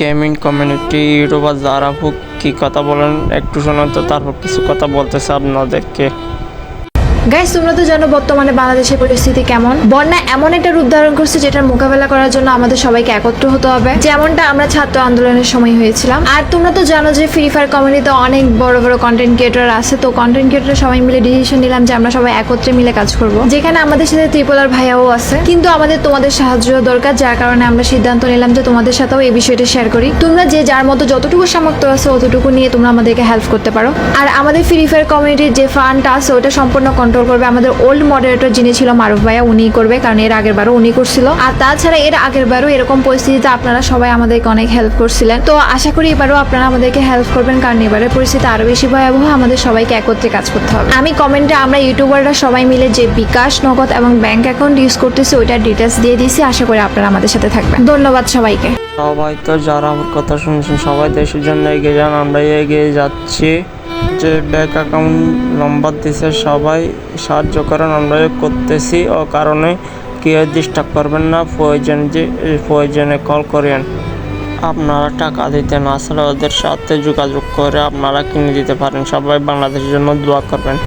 Gaming community YouTuber যারা হোক কি কথা বলেন, একটু শোনান তো, তারপর কিছু কথা বলতেছে আপনাদেরকে। গাইস তোমরা তো জানো বর্তমানে বাংলাদেশের পরিস্থিতি কেমন। বন্যা এমন একটা রূপ ধারণ করছে যেটার মোকাবেলা করার জন্য আমাদের সবাইকে একত্র হতে হবে। যেমনটা আমরা ছাত্র আন্দোলনের সময় হয়েছিলাম। আর তোমরা তো জানো যে ফ্রি ফায়ার কমিউনিটিতে অনেক বড় বড় কন্টেন্ট ক্রিয়েটর আছে। তো কন্টেন্ট ক্রিয়েটর সবাই মিলে ডিসিশন নিলাম যে আমরা সবাই একত্রে মিলে কাজ করব। যেখানে আমাদের সাথে ত্রিপোলার ভাইয়াও আছে। কিন্তু আমাদের তোমাদের সাহায্য দরকার, যার কারণে আমরা সিদ্ধান্ত নিলাম যে তোমাদের সাথেও এই বিষয়টা শেয়ার করি। তোমরা যে যার মতো যতটুকু সামর্থ্য আছে অতটুকু নিয়ে তোমরা আমাদেরকে হেল্প করতে পারো। আর আমাদের ফ্রি ফায়ার কমিউনিটির যে ফান্ডটা আছে, ওটা সম্পূর্ণ কন্ট্রোল করবে। আমাদের ওল্ড মডারেটর যিনি ছিল মারুফ ভাইয়া উনি করবে, কারণ এর আগের বারও উনি করছিল। আর তাছাড়া এর আগের বারও এরকম পরিস্থিতিতে আপনারা সবাই আমাদেরকে অনেক হেল্প করছিলেন। তো আশা করি এবারও আপনারা আমাদেরকে হেল্প করবেন, কারণ এবারের পরিস্থিতি আরও বেশি ভয়াবহ। আমাদের সবাইকে একত্রে কাজ করতে হবে। আমি কমেন্টে আমরা ইউটিউবাররা সবাই মিলে যে বিকাশ নগদ এবং ব্যাংক অ্যাকাউন্ট ইউজ করতেছি, ওইটার ডিটেলস দিয়ে দিয়েছি। আশা করি আপনারা আমাদের সাথে থাকবেন। ধন্যবাদ সবাইকে। সবাই তো যারা আমার কথা শুনছেন, সবাই দেশের জন্য এগিয়ে যান আমরা এগিয়ে যাচ্ছি। যে ব্যাংক অ্যাকাউন্ট নম্বর দিছে, সবাই সাহায্য করেন আমরা করতেছি। ও কারণে কেউ ডিস্টার্ব করবেন না, প্রয়োজন যে, প্রয়োজনে কল করেন আপনারা টাকা দিতে না আসলে ওদের সাথে যোগাযোগ করে আপনারা কিনে দিতে পারেন। সবাই বাংলাদেশের জন্য দোয়া করবেন।